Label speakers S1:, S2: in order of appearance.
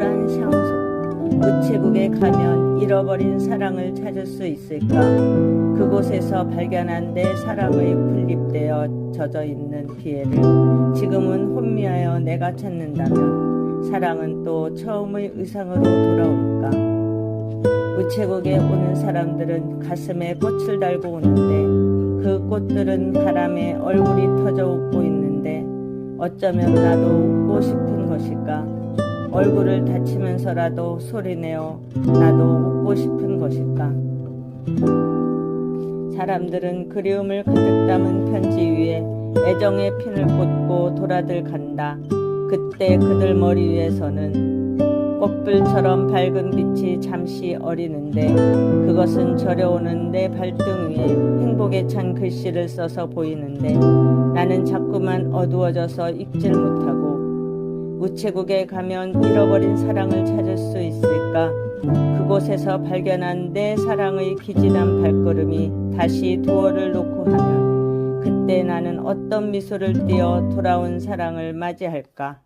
S1: 우울한 샹소 우체국에 가면 잃어버린 사랑을 찾을 수 있을까? 그곳에서 발견한 내 사랑의 분립되어 젖어 있는 피해를 지금은 혼미하여 내가 찾는다면 사랑은 또 처음의 의상으로 돌아올까? 우체국에 오는 사람들은 가슴에 꽃을 달고 오는데 그 꽃들은 바람에 얼굴이 터져 웃고 있는데 어쩌면 나도 웃고 싶은 것일까? 얼굴을 다치면서라도 소리내어 나도 웃고 싶은 것일까? 사람들은 그리움을 가득 담은 편지 위에 애정의 핀을 꽂고 돌아들 간다. 그때 그들 머리 위에서는 꽃불처럼 밝은 빛이 잠시 어리는데 그것은 저려오는 내 발등 위에 행복에 찬 글씨를 써서 보이는데 나는 자꾸만 어두워져서 읽질 못하고 우체국에 가면 잃어버린 사랑을 찾을 수 있을까? 그곳에서 발견한 내 사랑의 기진한 발걸음이 다시 두어를 놓고 하면 그때 나는 어떤 미소를 띠어 돌아온 사랑을 맞이할까?